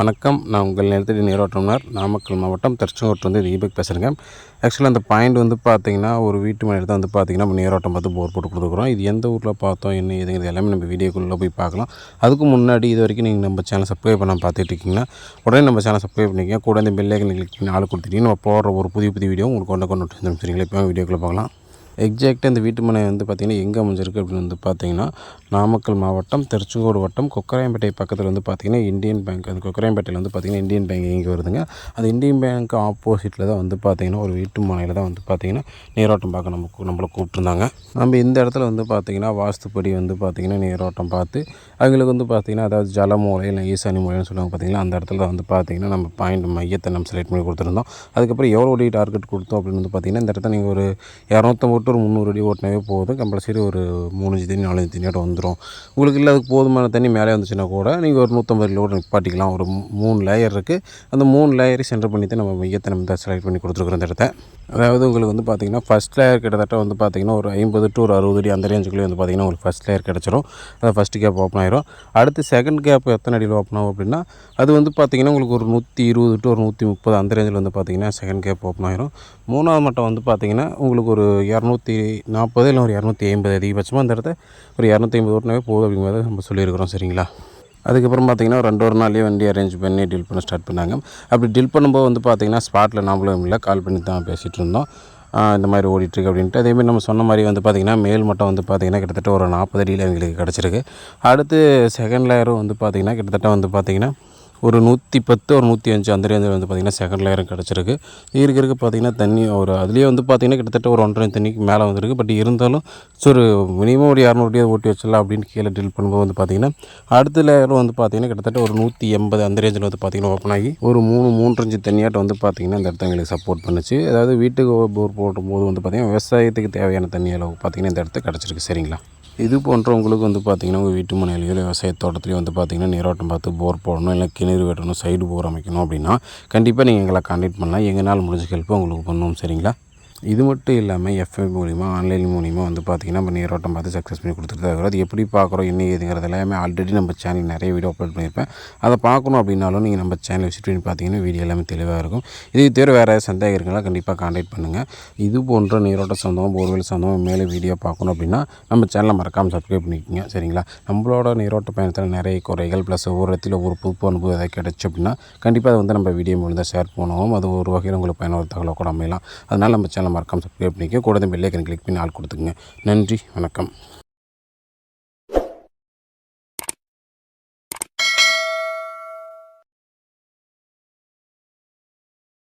வணக்கம். நான் உங்கள் நேரத்தில் நீரோட்டம்னார் நாமக்கல் மாவட்டம் திருச்செங்கோட்டிலேருந்து தீபக் பேசுகிறேங்க ஆக்சுவலாக அந்த பாயிண்ட் வந்து பார்த்திங்கன்னா ஒரு வீட்டு மணி தான் வந்து பார்த்தீங்கன்னா நம்ம நீரோட்டம் பார்த்து போர் போட்டு கொடுக்குறோம் இது எந்த ஊரில் பார்த்தோம் என்ன ஏதுங்கிறது எல்லாமே நம்ம வீடியோக்குள்ளே போய் பார்க்கலாம். அதுக்கு முன்னாடி இது வரைக்கும் நீங்கள் நம்ம சேனல் சப்ஸ்கிரைப் பண்ண பார்த்துட்டு இருக்கீங்கன்னா உடனே நம்ம சேனல் சப்ஸ்கிரைப் பண்ணிக்கங்க. கூட இந்த பெல்லைக்கன் கிளிக் பண்ணி ஆள் கொடுத்துட்டீங்கன்னா நம்ம போடுற ஒரு புதிய புதிய வீடியோ உங்களுக்கு கொண்டு கொண்டு வந்து இப்போ வீடியோக்குள்ளே பார்க்கலாம் எக்ஸாக்டாக இந்த வீட்டு மனை வந்து பார்த்திங்கன்னா எங்கே அமைஞ்சிருக்கு அப்படின்னு வந்து பார்த்திங்கன்னா நாமக்கல் மாவட்டம் திருச்செங்கோடு வட்டம் கொக்கராயம்பேட்டை பக்கத்தில் வந்து பார்த்திங்கன்னா இந்தியன் பேங்க். அந்த கொக்கராயம்பேட்டையில் வந்து பார்த்திங்கன்னா இந்தியன் பேங்க் இங்கே வருதுங்க. அந்த இந்தியன் பேங்க் ஆப்போசிட்டில் தான் வந்து பார்த்திங்கன்னா ஒரு வீட்டு மனையில் தான் வந்து பார்த்திங்கன்னா நீரோட்டம் பார்க்க நம்ம கூ- நம்மளை கூப்பிட்ருந்தாங்க நம்ம இந்த இடத்துல வந்து பார்த்திங்கன்னா வாஸ்துப்படி வந்து பார்த்திங்கன்னா நீரோட்டம் பார்த்து அவங்களுக்கு வந்து பார்த்திங்கன்னா அதாவது ஜல மூலை இல்லை ஈசானி மூலைன்னு சொல்லுவாங்க பார்த்திங்கன்னா அந்த இடத்துல வந்து பார்த்திங்கன்னா நம்ம பாயிண்ட் மையத்தை நம்ம செலக்ட் பண்ணி கொடுத்துருந்தோம். அதுக்கப்புறம் எவ்வளோ அடி டார்கெட் கொடுத்தோம் அப்படின்னு வந்து பார்த்திங்கன்னா இந்த இடத்துல நீங்கள் ஒரு இரநூத்தம்பது ஒரு முந்நூறு அடி ஓட்டினாவே போதும். கம்பல்சரி ஒரு மூணு தண்ணி நாலு இன்ச்சு வந்துடும் உங்களுக்கு இல்லை அதுக்கு போதுமான தண்ணி மேலே வந்துச்சுன்னா கூட நீங்கள் ஒரு நூற்றம்பது கிலோ நிப்பாட்டிக்கலாம். ஒரு மூணு லேயர் இருக்குது அந்த மூணு லேயரை சென்டர் பண்ணி தான் நம்ம மையத்தை நம்ம தான் செலக்ட் பண்ணி கொடுத்துருக்குறோம் இந்த இடத்த. அதாவது உங்களுக்கு வந்து பார்த்திங்கன்னா ஃபஸ்ட் லேயர் கிட்டத்தட்ட வந்து பார்த்திங்கன்னா ஒரு ஐம்பது டு ஒரு அறுபது அடி அந்த ரேஞ்சுக்குள்ளே வந்து பார்த்திங்கன்னா உங்களுக்கு ஃபஸ்ட் லேயர் கிடச்சிரும். அது ஃபஸ்ட்டு கேப் ஓப்பன் ஆயிரும். அடுத்து செகண்ட் கேப் எத்தனை அடியில் ஓப்பன் ஆகும் அப்படின்னா அது வந்து பார்த்திங்கன்னா உங்களுக்கு ஒரு நூற்றி இருபது டு ஒரு நூற்றி முப்பது அந்த ரேஞ்சில் வந்து பார்த்திங்கன்னா செகண்ட் கேப் ஓப்பன் ஆயிரும். மூணாவது மட்டம் வந்து பார்த்திங்கன்னா உங்களுக்கு ஒரு இரநூத்தி நாற்பது இல்லை ஒரு இரநூத்தி ஐம்பது அதிகபட்சமாக அந்த இடத்த ஒரு இரநூத்தி ஐம்பது ஓட்டினாவே போதும் அப்படிங்கிறத நம்ம சொல்லியிருக்கிறோம் சரிங்களா? அதுக்கப்புறம் பார்த்தீங்கன்னா ரெண்டு ஒரு நாள்லேயே வண்டி அரேஞ்ச் பண்ணி டீல் பண்ண ஸ்டார்ட் பண்ணாங்க. அப்படி டீல் பண்ணும்போது வந்து பார்த்தீங்கன்னா ஸ்பாட்டில் நாமளும் இல்லை கால் பண்ணி தான் பேசிகிட்டு இருந்தோம். இந்த மாதிரி ஓடிட்டுருக்கு அப்படின்ட்டு. அதேமாதிரி நம்ம சொன்ன மாதிரி வந்து பார்த்திங்கன்னா மேல் மட்டம் வந்து பார்த்திங்கன்னா கிட்டத்தட்ட ஒரு நாற்பது அடியில் எங்களுக்கு கிடச்சிருக்கு. அடுத்து செகண்ட் லேயரும் வந்து பார்த்திங்கன்னா கிட்டத்தட்ட வந்து பார்த்திங்கன்னா ஒரு நூற்றி பத்து ஒரு நூற்றி அஞ்சு அந்த ரேஞ்சில் வந்து பார்த்திங்கன்னா செகண்ட் லேயரும் கிடச்சிருக்கு. இருக்க இருக்க பார்த்திங்கன்னா தண்ணி ஒரு அதுலேயே வந்து பார்த்திங்கன்னா கிட்டத்தட்ட ஒரு ஒன்றரை தண்ணிக்கு மேலே வந்திருக்கு. பட் இருந்தாலும் ஒரு மினிமம் ஒரு இரநூறு ஓட்டி வச்சிடலாம் அப்படின்னு கீழே டில் பண்ணும்போது வந்து பார்த்திங்கன்னா அடுத்த லேயரும் வந்து பார்த்திங்கன்னா கிட்டத்தட்ட ஒரு நூற்றி எண்பது அந்த ரேஞ்சில் வந்து பார்த்திங்கன்னா ஓப்பன் ஆகி ஒரு மூணு மூன்றஞ்சு தண்ணியாட்டம் வந்து பார்த்திங்கன்னா இந்த இடத்த எங்களுக்கு சப்போர்ட் பண்ணுச்சு. அதாவது வீட்டுக்கு போர் போடும்போது வந்து பார்த்திங்கன்னா விவசாயத்துக்கு தேவையான தண்ணி அளவு பார்த்திங்கன்னா இந்த இடத்த கிடச்சிருக்கு. சரிங்களா? இது போன்ற உங்களுக்கு வந்து பார்த்திங்கன்னா உங்கள் வீட்டு மனையிலையோ விவசாய தோட்டத்துலையோ வந்து பார்த்திங்கன்னா நீரோட்டம் பார்த்து போர் போடணும் இல்லை கிணறு வெட்டணும் சைடு போர் அமைக்கணும் அப்படின்னா கண்டிப்பாக நீங்கள் எங்களை காண்டாக்ட் பண்ணலாம். எங்களால் முடிஞ்ச ஹெல்ப் உங்களுக்கு பண்ணுவோம் சரிங்களா? இது மட்டும் இல்லாமல் எஃப்எம் மூலிமா ஆன்லைன் மூலிமா வந்து பார்த்திங்கன்னா நம்ம நீரோட்டம் பார்த்து சக்ஸஸ் பண்ணி கொடுத்துட்டு தான் அது எப்படி பார்க்குறோம் என்ன ஏதுங்கிறது எல்லாமே ஆல்ரெடி நம்ம சேனல் நிறைய வீடியோ அப்லோட் பண்ணியிருப்பேன். அதை பார்க்கணும் அப்படின்னாலும் நீங்கள் நம்ம சேனல் விசிட் பண்ணி பார்த்தீங்கன்னா வீடியோ எல்லாமே தெளிவாக இருக்கும். இது தவிர வேறு ஏதாவது சந்தேகம் இருக்குங்களா கண்டிப்பாக காண்டாக்ட் பண்ணுங்கள் இது போன்ற நீரோட்ட சொந்தம் போர்வெல் சொந்தம் மேலே வீடியோ பார்க்கணும் அப்படின்னா நம்ம சேனலை மறக்காமல் சப்ஸ்கிரைப் பண்ணிக்கோங்க. சரிங்களா? நம்மளோட நீரோட்ட பயணத்தில் நிறைய குறைகள் ப்ளஸ் ஒவ்வொரு இடத்துல ஒரு புதுப்பு அனுபவம் ஏதாவது கிடச்சி அப்படின்னா கண்டிப்பாக அதை வந்து நம்ம வீடியோ மூலம் தான் ஷேர் பண்ணுவோம். அது ஒரு வகையில் உங்களுக்கு பயனுள்ள தகவலை கூட அமையலாம். அதனால் நம்ம சேனல் மறக்காமல் சப்ஸ்கிரைப் பண்ணிக்க. கூட பெல்லைக்கன் கிளிக் பண்ணி ஆள் கொடுத்துங்க நன்றி வணக்கம்.